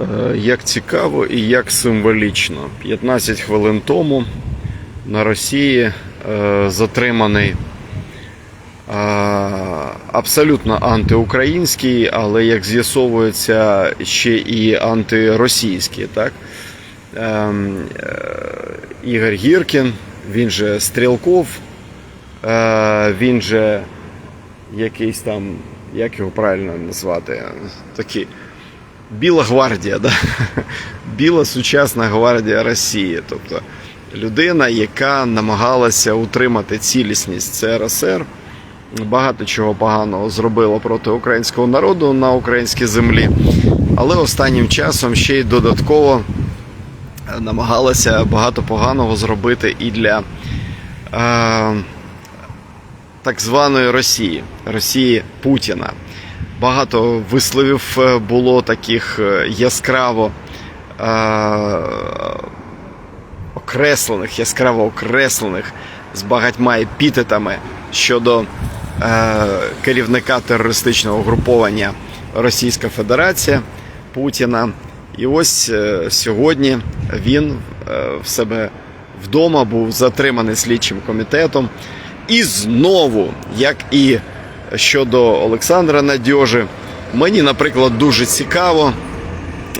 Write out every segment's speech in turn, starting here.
Е, Як цікаво і як символічно. 15 хвилин тому на Росії е, затриманий е, абсолютно антиукраїнський, але як з'ясовується, ще і антиросійський. Так? Ем, Ігор Гіркін, він же Стрілков, він же якийсь там, як його правильно назвати, такий. Біла гвардія, да? Біла сучасна гвардія Росії. Тобто людина, яка намагалася утримати цілісність ЦРСР, багато чого поганого зробила проти українського народу на українській землі, але останнім часом ще й додатково намагалася багато поганого зробити і для е, так званої Росії, Росії Путіна. Багато висловів е, було таких е, яскраво е, окреслених, яскраво окреслених з багатьма епітетами щодо е, керівника терористичного угруповання Російська Федерація Путіна. І ось е, сьогодні він е, в себе вдома був затриманий слідчим комітетом. І знову, як і щодо Олександра Надьожи, мені, наприклад, дуже цікаво,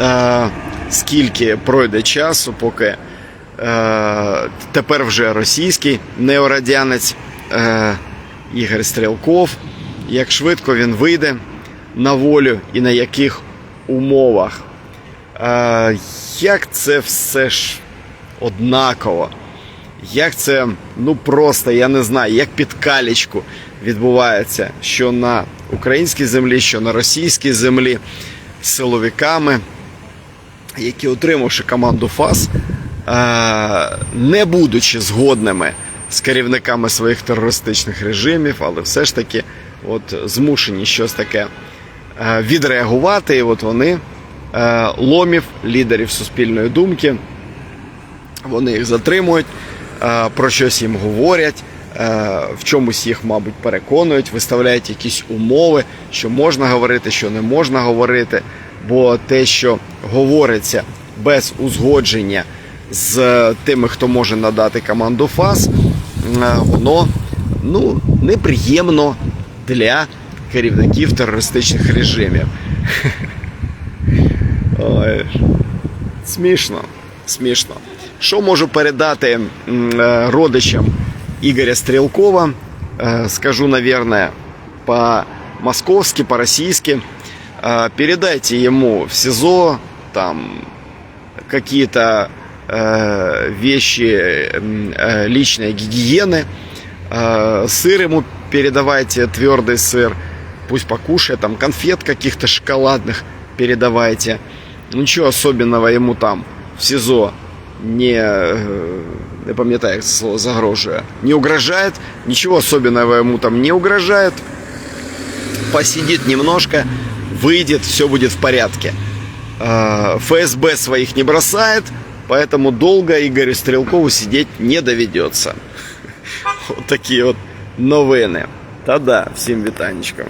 е, скільки пройде часу, поки е, тепер вже російський неорадянець е, Ігор Стрілков, як швидко він вийде на волю і на яких умовах. Як це все ж однаково? Як це, ну просто, я не знаю, як під калічку відбувається, що на українській землі, що на російській землі з силовиками, які отримавши команду ФАС, е, не будучи згодними з керівниками своїх терористичних режимів, але все ж таки от, змушені щось таке е, відреагувати, і от вони е, ломів лідерів суспільної думки. Вони їх затримують, про щось їм говорять, е, в чомусь їх, мабуть, переконують, виставляють якісь умови, що можна говорити, що не можна говорити. Бо те, що говориться без узгодження з тими, хто може надати команду ФАС, е, воно ну, неприємно для керівників терористичних режимів. Ой, смішно, смішно. Що можу передати родичам Ігоря Стрелкова? Э, Скажу, наверное, по-московски, по-российски. Передайте ему в СИЗО там какие-то э, вещи э, личной гигиены. Э, Сыр ему передавайте, твердый сыр. Пусть покушает, там конфет каких-то шоколадных передавайте. Ничего особенного ему там в СИЗО не, э, не пам'ятаю, як це слово загрожує, не угрожает, ничего особенного ему там не угрожает. Посидит немножко, выйдет, все будет в порядке. Э, ФСБ своих не бросает, поэтому долго Игорю Стрелкову сидеть не доведется. Вот такие вот новини. Та да, всім вітанечкам.